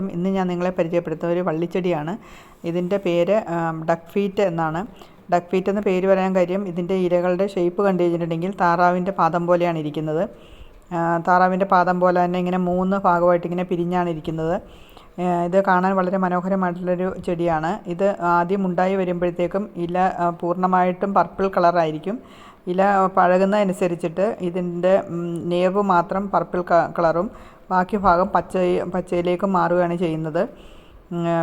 ഇന്ന് ഞാൻ നിങ്ങളെ പരിചയപ്പെടുത്തുന്ന ഒരു വള്ളിച്ചെടിയാണ്. ഇതിന്റെ പേര് ഡക്ക് ഫീറ്റ് എന്നാണ്. ഡക്ക് ഫീറ്റ് എന്ന പേര് പറയാൻ കാര്യം ഇതിന്റെ ഇലകളുടെ ഷേപ്പ് കണ്ടു കഴിഞ്ഞിട്ടുണ്ടെങ്കിൽ താറാവിന്റെ പാദം പോലെയാണ് ഇരിക്കുന്നത്. താറാവിന്റെ പാദം പോലെ തന്നെ ഇങ്ങനെ മൂന്ന് ഭാഗമായിട്ട് ഇങ്ങനെ പിരിഞ്ഞാണ് ഇരിക്കുന്നത്. ഇത് കാണാൻ വളരെ മനോഹരമായിട്ടുള്ളൊരു ചെടിയാണ്. ഇത് ആദ്യം ഉണ്ടായി വരുമ്പോഴത്തേക്കും ഇല പൂർണമായിട്ടും പർപ്പിൾ കളറായിരിക്കും ഇല പഴകുന്നതനുസരിച്ചിട്ട് ഇതിന്റെ നേർവ് മാത്രം പർപ്പിൾ കളറും ബാക്കി ഭാഗം പച്ച പച്ചയിലേക്ക് മാറുകയാണ് ചെയ്യുന്നത്.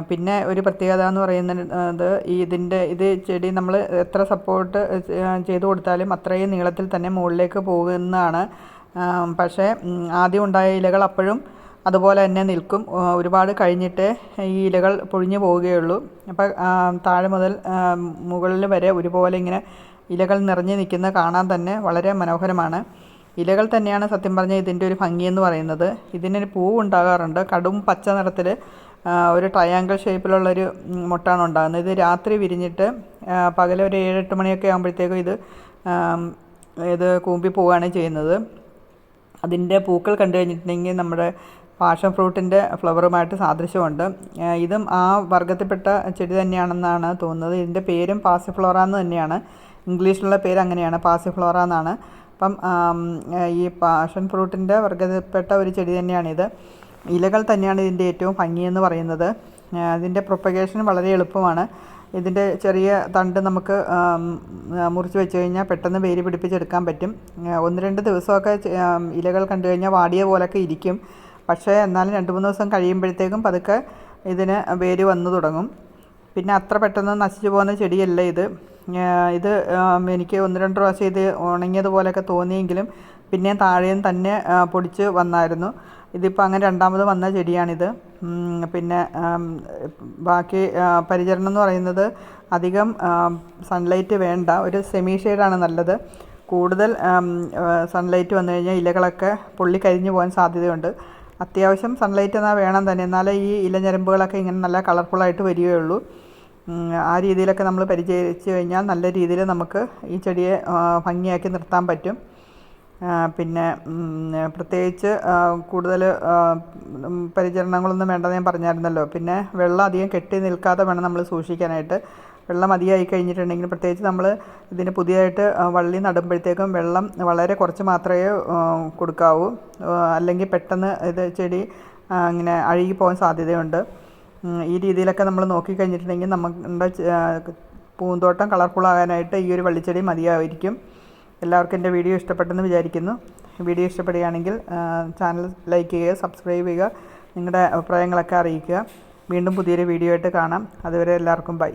പിന്നെ ഒരു പ്രത്യേകത എന്ന് പറയുന്നത് ഈ ഇതിന്റെ ഇത് ചെടി നമ്മൾ എത്ര സപ്പോർട്ട് ചെയ്ത് കൊടുത്താലും അത്രയും നീളത്തിൽ തന്നെ മുകളിലേക്ക് പോകുന്നതാണ്. പക്ഷേ ആദ്യം ഉണ്ടായ ഇലകൾ അപ്പോഴും അതുപോലെ തന്നെ നിൽക്കും. ഒരുപാട് കഴിഞ്ഞിട്ട് ഈ ഇലകൾ പൊഴിഞ്ഞു പോവുകയുള്ളൂ. അപ്പോൾ താഴെ മുതൽ മുകളിൽ വരെ ഒരുപോലെ ഇങ്ങനെ ഇലകൾ നിറഞ്ഞു നിൽക്കുന്ന കാണാൻ തന്നെ വളരെ മനോഹരമാണ്. ഇലകൾ തന്നെയാണ് സത്യം പറഞ്ഞാൽ ഇതിന്റെ ഒരു ഭംഗിയെന്ന് പറയുന്നത്. ഇതിനൊരു പൂവ് ഉണ്ടാകാറുണ്ട് കടും പച്ച നിറത്തിൽ ഒരു ട്രയാങ്കിൾ ഷേപ്പിലുള്ളൊരു മുട്ടാണ് ഉണ്ടാകുന്നത്. ഇത് രാത്രി വിരിഞ്ഞിട്ട് പകൽ ഒരു ഏഴെട്ട് മണിയൊക്കെ ആകുമ്പോഴത്തേക്കും ഇത് ഇത് കൂമ്പി പോവുകയാണ് ചെയ്യുന്നത്. അതിന്റെ പൂക്കൾ കണ്ടു കഴിഞ്ഞിട്ടുണ്ടെങ്കിൽ നമ്മുടെ പാഷൻ ഫ്രൂട്ടിന്റെ ഫ്ലവറുമായിട്ട് സാദൃശ്യമുണ്ട്. ഇതും ആ വർഗത്തിൽപ്പെട്ട ചെടി തന്നെയാണെന്നാണ് തോന്നുന്നത്. ഇതിന്റെ പേരും പാസിഫ്ലോറ എന്ന് തന്നെയാണ്. ഇംഗ്ലീഷിലുള്ള പേര് അങ്ങനെയാണ് പാസിഫ്ലോറ എന്നാണ്. അപ്പം ഈ പാഷൻ ഫ്രൂട്ടിന്റെ വർഗത്തിൽപ്പെട്ട ഒരു ചെടി തന്നെയാണിത്. ഇലകൾ തന്നെയാണ് ഇതിന്റെ ഏറ്റവും ഭംഗിയെന്ന് പറയുന്നത്. അതിന്റെ പ്രൊപ്പഗേഷൻ വളരെ എളുപ്പമാണ്. ഇതിന്റെ ചെറിയ തണ്ട് നമുക്ക് മുറിച്ച് വെച്ച് കഴിഞ്ഞാൽ പെട്ടെന്ന് വേര് പിടിപ്പിച്ചെടുക്കാൻ പറ്റും. ഒന്ന് രണ്ട് ദിവസമൊക്കെ ഇലകൾ കണ്ടു കഴിഞ്ഞാൽ വാടിയ പോലൊക്കെ ഇരിക്കും. പക്ഷേ എന്നാലും രണ്ട് മൂന്ന് ദിവസം കഴിയുമ്പോഴത്തേക്കും പതുക്കെ ഇതിന് വേര് വന്നു തുടങ്ങും. പിന്നെ അത്ര പെട്ടെന്ന് നശിച്ചു പോകുന്ന ചെടിയല്ല ഇത്. ഇത് എനിക്ക് ഒന്ന് രണ്ട് പ്രാവശ്യം ഇത് ഉണങ്ങിയതുപോലെയൊക്കെ തോന്നിയെങ്കിലും പിന്നെ താഴെയും തന്നെ പൊടിച്ച് വന്നായിരുന്നു. ഇതിപ്പോൾ അങ്ങനെ രണ്ടാമത് വന്ന ചെടിയാണിത്. പിന്നെ ബാക്കി പരിചരണം എന്ന് പറയുന്നത് അധികം സൺലൈറ്റ് വേണ്ട. ഒരു സെമി ഷെയ്ഡാണ് നല്ലത്. കൂടുതൽ സൺലൈറ്റ് വന്നു കഴിഞ്ഞാൽ ഇലകളൊക്കെ പൊള്ളി കരിഞ്ഞു പോകാൻ സാധ്യതയുണ്ട്. അത്യാവശ്യം സൺലൈറ്റ് എന്നാൽ വേണം തന്നെ. എന്നാലേ ഈ ഇലഞ്ഞരമ്പുകളൊക്കെ ഇങ്ങനെ നല്ല കളർഫുള്ളായിട്ട് വരികയുള്ളൂ. ആ രീതിയിലൊക്കെ നമ്മൾ പരിചരിച്ച് കഴിഞ്ഞാൽ നല്ല രീതിയിൽ നമുക്ക് ഈ ചെടിയെ ഭംഗിയാക്കി നിർത്താൻ പറ്റും. പിന്നെ പ്രത്യേകിച്ച് കൂടുതൽ പരിചരണങ്ങളൊന്നും വേണ്ടെന്ന് ഞാൻ പറഞ്ഞായിരുന്നല്ലോ. പിന്നെ വെള്ളം അധികം കെട്ടി നിൽക്കാതെ വേണം നമ്മൾ സൂക്ഷിക്കാനായിട്ട്. വെള്ളം അധികമായി കഴിഞ്ഞിട്ടുണ്ടെങ്കിൽ പ്രത്യേകിച്ച് നമ്മൾ ഇതിന് പുതിയതായിട്ട് വള്ളി നടുമ്പോഴത്തേക്കും വെള്ളം വളരെ കുറച്ച് മാത്രമേ കൊടുക്കാവൂ. അല്ലെങ്കിൽ പെട്ടെന്ന് ഇത് ചെടി ഇങ്ങനെ അഴുകി പോകാൻ സാധ്യതയുണ്ട്. ഈ രീതിയിലൊക്കെ നമ്മൾ നോക്കിക്കഴിഞ്ഞിട്ടുണ്ടെങ്കിൽ നമ്മുടെ പൂന്തോട്ടം കളർഫുള്ളാകാനായിട്ട് ഈ ഒരു വള്ളിച്ചെടി മതിയായിരിക്കും. എല്ലാവർക്കും എന്റെ വീഡിയോ ഇഷ്ടപ്പെട്ടെന്ന് വിചാരിക്കുന്നു. വീഡിയോ ഇഷ്ടപ്പെടുകയാണെങ്കിൽ ചാനൽ ലൈക്ക് ചെയ്യുക സബ്സ്ക്രൈബ് ചെയ്യുക നിങ്ങളുടെ അഭിപ്രായങ്ങളൊക്കെ അറിയിക്കുക. വീണ്ടും പുതിയൊരു വീഡിയോ ആയിട്ട് കാണാം. അതുവരെ എല്ലാവർക്കും ബൈ.